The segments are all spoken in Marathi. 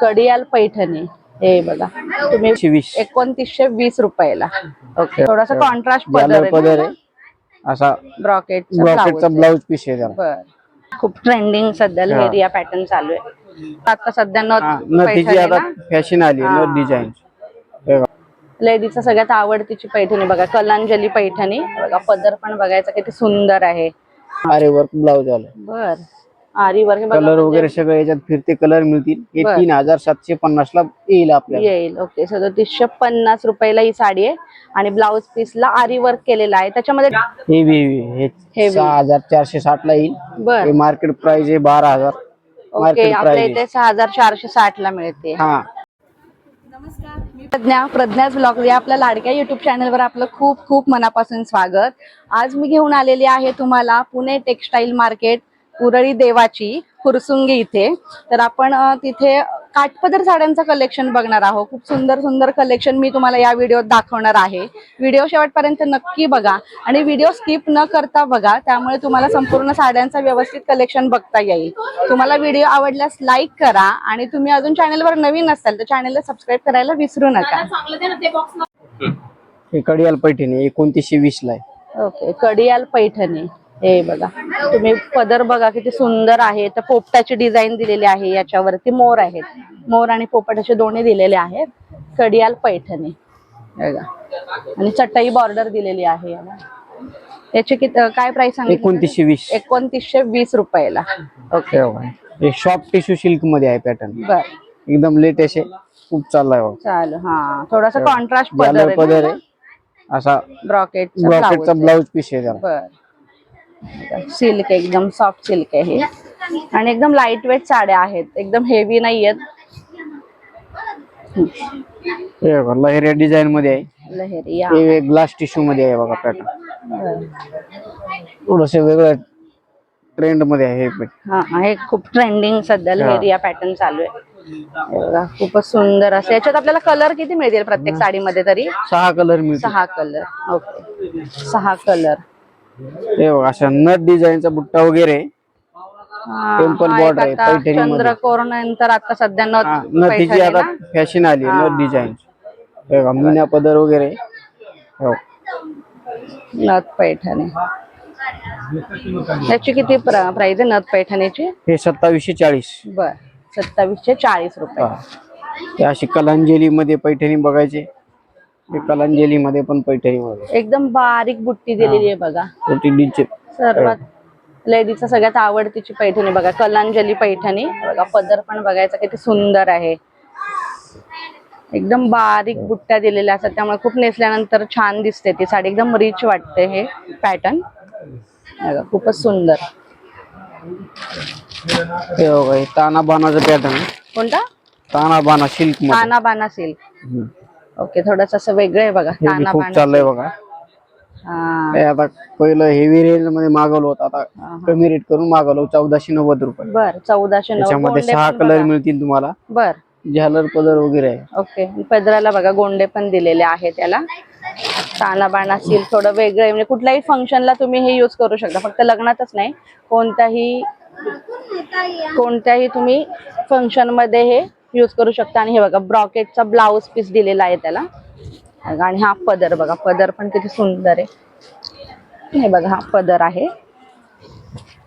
कडियाल पैठणी. हे बघा. तुम्ही वीस एकोणतीसशे वीस रुपयाला. ओके थोडासा कॉन्ट्रास्ट पदर आहे असा ब्रॉकेट ब्रॉकेटचा ब्लाऊज पीस आहे बर. खूप ट्रेंडिंग सध्या. लेरिया पॅटर्न चालू आहे. आता सध्या नथ पैठणी आता फॅशन आली. नथ डिझाईन लेडीजचा सगळ्यात आवडतीची पैठणी बघा. कलांजली पैठणी. बघा पदर पण बघायचा किती सुंदर आहे. अरे वर्क ब्लाऊज आलं. बर. आरी वर्क कलर म्हणजे वगैरे सगळे याच्यात फिरते कलर मिळतील. हे. तीन हजार सातशे पन्नास ला येईल आपल्याला. येईल ओके सदतीसशे पन्नास रुपयाला ही साडी आहे आणि ब्लाउज पीसला आरी वर्क केलेला आहे. त्याच्यामध्ये हेवी हे. सहा हजार चारशे साठ ला येईल. बर. हे मार्केट प्राइस आहे बारा हजार. ओके मार्केट आपल्या प्राइस इथे सहा हजार चारशे साठ ला मिळते. हा. प्रज्ञा प्रज्ञाच ब्लॉग या आपल्या लाडक्या युट्यूब चॅनलवर आपलं खूप खूप मनापासून स्वागत. आज मी घेऊन आलेली आहे तुम्हाला पुणे टेक्सटाईल मार्केट उरळी देवाची फुरसुंगी इथे. तर आपण तिथे काठपदर साड्यांचं कलेक्शन बघणार आहोत. खूप सुंदर सुंदर कलेक्शन मी तुम्हाला या व्हिडिओत दाखवणार आहे. व्हिडिओ शेवटपर्यंत नक्की बघा आणि व्हिडिओ स्किप न करता बघा. त्यामुळे तुम्हाला संपूर्ण साड्यांचं व्यवस्थित कलेक्शन बघता येईल. तुम्हाला व्हिडिओ आवडल्यास लाईक करा आणि तुम्ही अजून चॅनलवर नवीन असाल तर चॅनलला सबस्क्राईब करायला विसरू नका. हे कडियाल पैठणी एकोणतीसशे वीस ला ओके कडियाल पैठणी. हे बघा. तुम्ही पदर बघा किती सुंदर आहे. तर पोपटाची डिझाईन दिलेली आहे याच्यावरती मोर आहेत. मोर आणि पोपट असे दोन्ही दिलेले आहेत. कडियाल पैठणी. हे बघा. आणि चटई बॉर्डर दिलेली आहे याला. याची किती काय प्राइस सांगितली? एकोणतीसशे वीस. एकोणतीसशे वीस रुपयाला. ओके हे. हे सॉफ्ट टिश्यू सिल्कमध्ये आहे पॅटर्न बर. एकदम लेटेस्ट आहे. खूप चाललाय बघा. चालेल हा. थोडासा कॉन्ट्रास्ट पदर पदर आहे. असा ब्रॉकेट ब्रॉकेटचा ब्लाऊज पीस आहे त्याला. बर. सिल्क एकदम सॉफ्ट सिल्क आहे हे. आणि एकदम लाइट वेट साड्या आहेत. एकदम हेवी नाही आहेत लहेरिया डिझाईन मध्ये आहे. लहेरी ग्लास टिश्यू मध्ये आहे बघा पॅटर्न. थोडस वेगळं ट्रेंडमध्ये आहे हे खूप ट्रेंडिंग सध्या लहेरी या पॅटर्न चालू आहे. बघा खूपच सुंदर असं. याच्यात आपल्याला कलर किती मिळतील प्रत्येक साडीमध्ये तरी? सहा कलर सहा कलर ओके सहा कलर हे अशा नट डिझाईनचा बुट्टा वगैरे. Temple border आहे, पैठणीमध्ये. चंद्रकोर नंतर आता सध्या नथ नथीची पैठणी आता? फॅशन आली. नट डिझाईन हे मीना पदर वगैरे. हो. नथ पैठणी. याची किती प्राइस आहे नथ पैठणीची? हे सत्तावीसशे चाळीस. बर सत्तावीसशे चाळीस रुपये. अशी कलांजली मध्ये पैठणी बघायचे. कलांजली मध्ये पण पैठणी मध्ये एकदम बारीक बुट्टी दिलेली आहे बघा. छोटी सर्वात लेडीजचा सगळ्यात आवडतीची पैठणी बघा कलांजली पैठणी. बघा पदर पण बघायचा किती सुंदर आहे. एकदम बारीक बुट्ट्या दिलेल्या असतात त्यामुळे खूप नेसल्यानंतर छान दिसते ती. साडी एकदम रिच वाटते हे पॅटर्न बघा खूपच सुंदर. हे बघा हे ताना बाणाचं पॅटर्न कोणता? ताना बाणा सिल्क ताना बाना सिल्क. ओके थोडस असं वेगळं आहे बघा हे बी खूप चाललंय बघा. हा. हे आता पहिलं हेवी रेंजमध्ये मागवलं होतं आता कमी रेट करून मागवलं चौदाशे नव्वद रुपये. बर चौदाशे नऊ त्याच्यामध्ये सहा कलर. मिळतील तुम्हाला. बर. झालर पदर वगैरे आहे. ओके पदराला बघा गोंडे पण दिलेले आहे त्याला. ताना बाणा सिल्क थोडं वेगळं आहे. म्हणजे कुठल्याही फंक्शनला तुम्ही हे यूज करू शकता फक्त लग्नातच नाही कोणत्याही कोणत्याही तुम्ही फंक्शनमध्ये हे यूज करू शकता. आणि हे बघा ब्रॉकेटचा ब्लाऊज पीस दिलेला आहे त्याला. आणि हा पदर बघा पदर पण किती सुंदर आहे. हे बघा हा पदर आहे.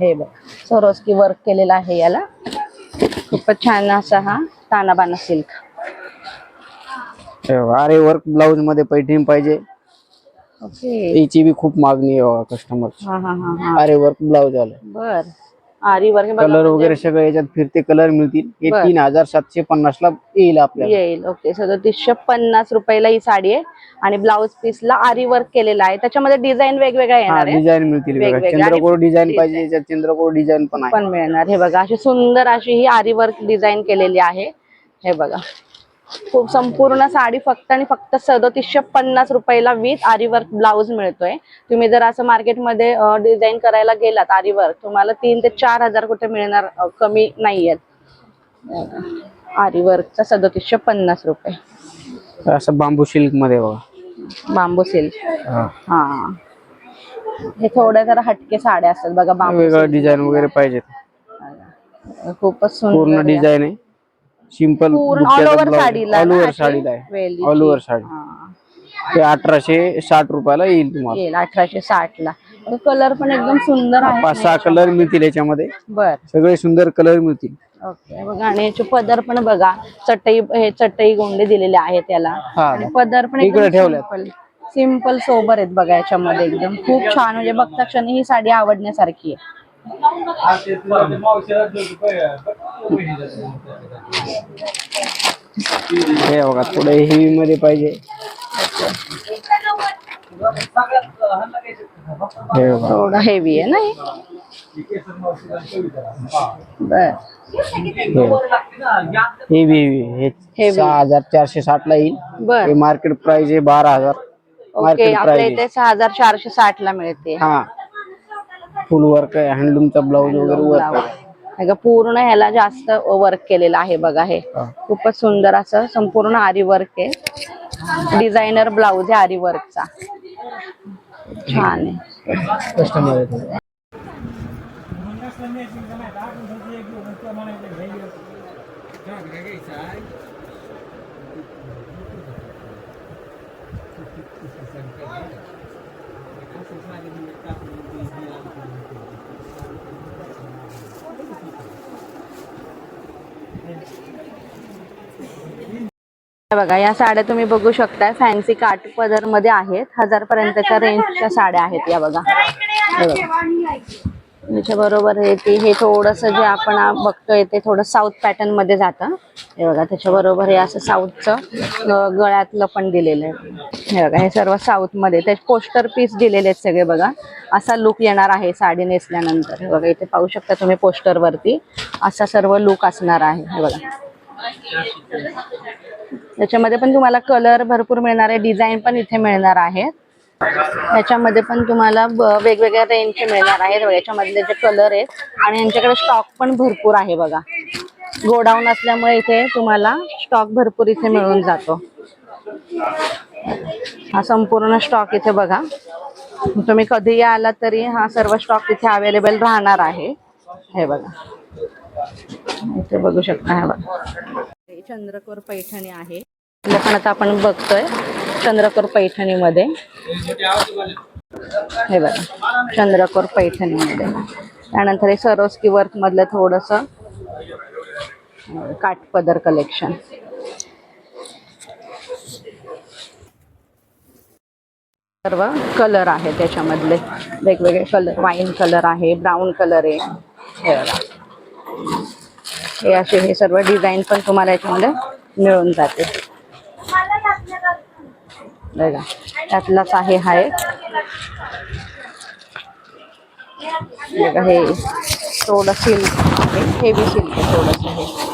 हे बघा सोरोस्की वर्क केलेला आहे याला. खूपच छान असा हा तानाबाना सिल्क अरे वर्क ब्लाऊजमध्ये पैठणी पाहिजे. ओके याची बी खूप मागणी आहे कस्टमर हा हा हा हा. अरे वर्क ब्लाऊज आलं. बर. आरी वर्क बघा कलर वगैरे सगळे याच्यात फिरते कलर मिळतील. हे बर. तीन हजार सातशे पन्नास ला येईल आपल्याला. येईल ओके. सदतीसशे पन्नास रुपयाला ही साडी आहे. आणि ब्लाउज पीसला आरी वर्क केलेला आहे. त्याच्यामध्ये डिझाईन वेगवेगळ्या हा येणार आहे. डिझाईन मिळतील बघा. वेगवेगळ्या. आणि चंद्रकोर डिझाईन. पाहिजे याच्यात चंद्रकोर डिझाईन पण आहे. पण मिळणार. हे बघा अशी सुंदर अशी ही आरी वर्क डिझाईन केलेली आहे. हे बघा. संपूर्ण साडी फक्त आणि फक्त सदतीसशे पन्नास रुपयाला विथ आरी वर्क ब्लाऊज मिळतोय. तुम्ही जर असं मार्केटमध्ये डिझाईन करायला गेलात आरी वर्क तुम्हाला तीन ते चार हजार कुठे मिळणार कमी नाही आहेत आरी वर्कचा सदतीसशे पन्नास रुपये. असं बांबू सिल्कमध्ये बघा. बांबू सिल्क हा. हा. थोड्या जरा हटके साड्या असतात बघा बांबू डिझाईन वगैरे पाहिजे silk. खूपच पूर्ण सुंदर. डिझाईन आहे. सिंपल ऑल ओव्हर साडीला ऑल ओव्हर अशी साडीला आहे. वेलीची. ऑल ओव्हर साडी. ते अठराशे साठ रुपयाला येईल तुम्हाला. येईल अठराशे साठ ला कलर पण एकदम सुंदर आहे. पाच सहा कलर मिळतील याच्यामध्ये. बर. सगळे सुंदर कलर मिळतील. ओके बघा आणि याचे पदर पण बघा. चटई हे चटई गोंडे दिलेले आहेत त्याला हा. आणि पदर पण इकडे. सिंपल सिंपल सोबर आहेत बघा याच्यामध्ये एकदम. खूप छान म्हणजे बघता क्षणी ही साडी आवडण्यासारखी आहे. हे बघा थोडे हेवी मध्ये पाहिजे. थोडं हेवी आहे ना बर. हेवी हेवी हे Heavy. सहा हज़ार चारशे साठ ला येईल. बर. हे मार्केट प्राइस आहे बारा हज़ार. ओके मार्केट आपल्या प्राइस इथे सहा हज़ार चारशे साठ ला मिळते. हा. फुल वर्क आहे. हँडलूमचा ब्लाऊज वगैरे वर्क आहे. हे बघा, पूर्ण ह्याला जास्त वर्क केलेलं आहे बघा हे. हा. खूपच सुंदर असं संपूर्ण आरी वर्क आहे. डिझायनर ब्लाऊज आहे आरी वर्कचा छान आहे कस्टमर आहे थोडे. हे बघा या साड्या तुम्ही बघू शकताय. फॅन्सी काठ पदरमध्ये आहेत हजार पर्यंतच्या रेंजच्या साड्या आहेत या बघा. तुमच्या बरोबर हे ते हे थोडंसं जे आपण बघतोय ते थोडं साऊथ पॅटर्नमध्ये जातं. हे बघा त्याच्या बरोबर हे असं साऊथचं गळ्यातलं पण दिलेलं आहे. हे बघा हे सर्व साऊथमध्ये. ते पोस्टर पीस दिलेले आहेत सगळे बघा. असा लुक येणार आहे साडी नेसल्यानंतर. हे बघा इथे पाहू शकता तुम्ही पोस्टर वरती. असा सर्व लुक असणार आहे. हे बघा. त्याच्यामध्ये पण तुम्हाला कलर भरपूर मिळणार आहे. डिझाईन पण इथे मिळणार आहेत याच्यामध्ये पण तुम्हाला ब- वेगवेगळ्या रेंजचे मिळणार आहेत. याच्यामधले जे कलर आहेत आणि यांच्याकडे स्टॉक पण भरपूर आहे बघा. गोडाऊन असल्यामुळे इथे तुम्हाला स्टॉक भरपूर इथे मिळून जातो. हा संपूर्ण स्टॉक इथे बघा. तुम्ही कधीही आला तरी हा सर्व स्टॉक इथे अवेलेबल राहणार आहे. हे बघा. इथे बघू शकता हे बघा. चंद्रकोर पैठणी आहे. पण आता आपण बघतोय. चंद्रकोर पैठणीमध्ये. हे बघा चंद्रकोर पैठणीमध्ये. त्यानंतर हे सरोस्की वर्कमधलं थोडस काठपदर कलेक्शन सर्व कलर आहे त्याच्यामधले. वेगवेगळे कलर वाईन कलर आहे ब्राऊन कलर आहे. हे बघा. हे असे हे सर्व डिझाईन पण तुम्हाला याच्यामध्ये मिळून जाते बघा त्यातलाच आहे हा एक. बघा हे थोडं सिल्क आहे. हेवी सिल्क आहे थोडंसं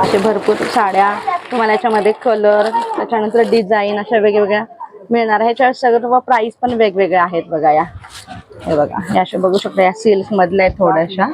असे भरपूर साड्या तुम्हाला याच्यामध्ये कलर त्याच्यानंतर डिझाईन अशा वेगवेगळ्या मिळणार ह्याच्या सगळं प्राईस पण वेगवेगळ्या आहेत बघा या. हे बघा या अशा बघू शकता या सिल्क मधल्या आहेत थोड्याशा.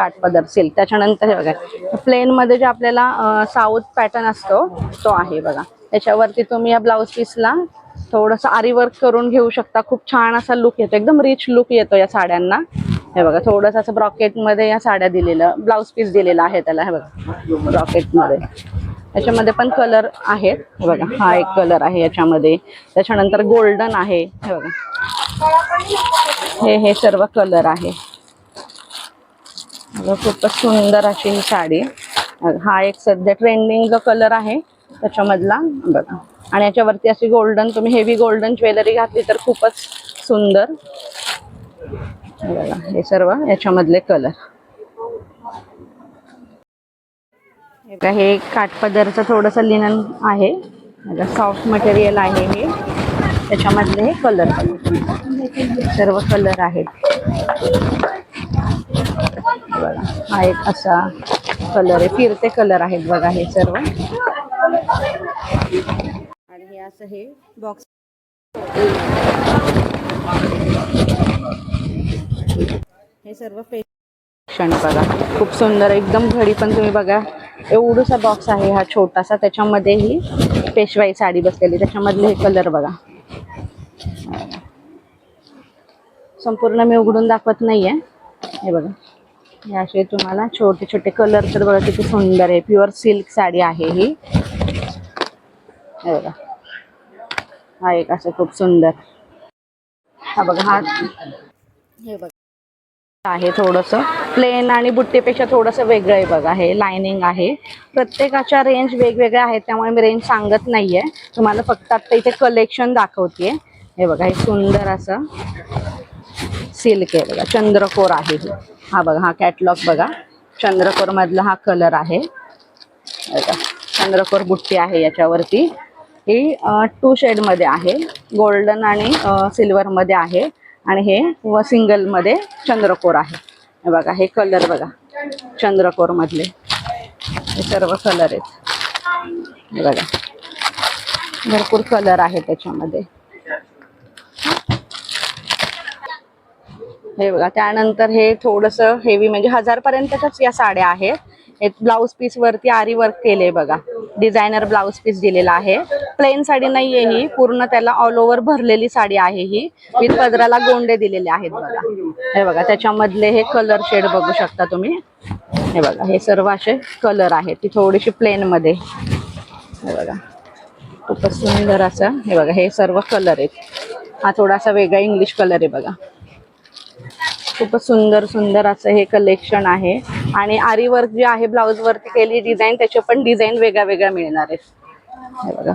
काठपदर सिल्क त्याच्यानंतर हे बघा प्लेन मध्ये जे आपल्याला साऊथ पॅटर्न असतो तो आहे बघा. त्याच्यावरती तुम्ही या ब्लाऊज पीसला थोडंसं आरी वर्क करून घेऊ शकता. खूप छान असा लुक येतो. एकदम रिच लुक येतो या साड्यांना. हे बघा थोडंसं असं ब्रॉकेटमध्ये या साड्या दिलेलं ब्लाऊज पीस दिलेला आहे त्याला हे बघा. ब्रॉकेटमध्ये. याच्यामध्ये पण कलर आहेत. हे बघा हा एक कलर आहे याच्यामध्ये. त्याच्यानंतर गोल्डन आहे. हे बघा. हे हे सर्व कलर आहे. अगं खूपच सुंदर अशी ही साडी. हा एक सध्या ट्रेंडिंग जो कलर आहे त्याच्यामधला बघा. आणि याच्यावरती अशी गोल्डन तुम्ही हेवी गोल्डन ज्वेलरी घातली तर खूपच सुंदर. बघा हे सर्व याच्यामधले कलर हे बघा, हे काठपदरचं थोडंसं लिनन आहे. सॉफ्ट मटेरियल आहे हे. त्याच्यामधले हे कलर सर्व कलर आहेत. बघा हा एक असा कलर आहे. फिरते कलर आहेत बघा हे सर्व. आणि हे असं हे बॉक्स हे सर्व क्षण बघा. खूप सुंदर एकदम घडी पण तुम्ही बघा. एवढासा बॉक्स आहे हा छोटासा. त्याच्यामध्ये ही पेशवाई साडी बसलेली. त्याच्यामधले हे कलर बघा. संपूर्ण मी उघडून दाखवत नाहीये. हे बघा. हे असे तुम्हाला छोटे छोटे कलर तर बघा किती सुंदर आहे. प्युअर सिल्क साडी आहे ही. हे बघा. हा एक असं खूप सुंदर. हा बघा हा. हे बघा. आहे थोडस. प्लेन आणि बुट्टीपेक्षा थोडंसं वेगळं आहे बघा. हे लायनिंग आहे. प्रत्येकाच्या रेंज वेगवेगळ्या आहेत त्यामुळे मी रेंज सांगत नाहीये. तुम्हाला फक्त आता इथे कलेक्शन दाखवते हे बघा हे सुंदर असं. सिल्क आहे बघा चंद्रकोर आहे ही. हा बघा हा कॅटलॉग बघा. चंद्रकोर मधला हा कलर आहे. बघा चंद्रकोर बुट्टी आहे याच्यावरती. ही टू शेडमध्ये आहे. गोल्डन आणि सिल्वर मध्ये आहे. आणि हे व सिंगलमध्ये चंद्रकोर आहे. बघा हे कलर बघा. चंद्रकोर मधले हे सर्व कलर आहेत. बघा. भरपूर कलर आहे त्याच्यामध्ये. हे बघा त्यानंतर हे थोडस हेवी म्हणजे हजार पर्यंतच्याच या साड्या आहेत. हे ब्लाऊज पीस वरती आरी वर्क केले बघा. डिझायनर ब्लाऊज पीस दिलेला आहे. प्लेन साडी नाहीये ही पूर्ण त्याला ऑल ओव्हर भरलेली साडी आहे ही. विथ पदराला गोंडे दिलेले आहेत बघा. हे बघा त्याच्यामधले हे कलर शेड बघू शकता तुम्ही. हे बघा हे सर्व असे कलर आहेत. ती थोडीशी प्लेन मध्ये. हे बघा खूपच सुंदर असं. हे बघा हे सर्व कलर आहेत. हा थोडासा वेगळा इंग्लिश कलर आहे बघा. खूपच सुंदर सुंदर असं हे कलेक्शन आहे. आणि आरी वर्क जे आहे ब्लाऊज वरती केली डिझाईन त्याचे पण डिझाईन वेगळ्या वेगळ्या मिळणार आहेत. हे बघा.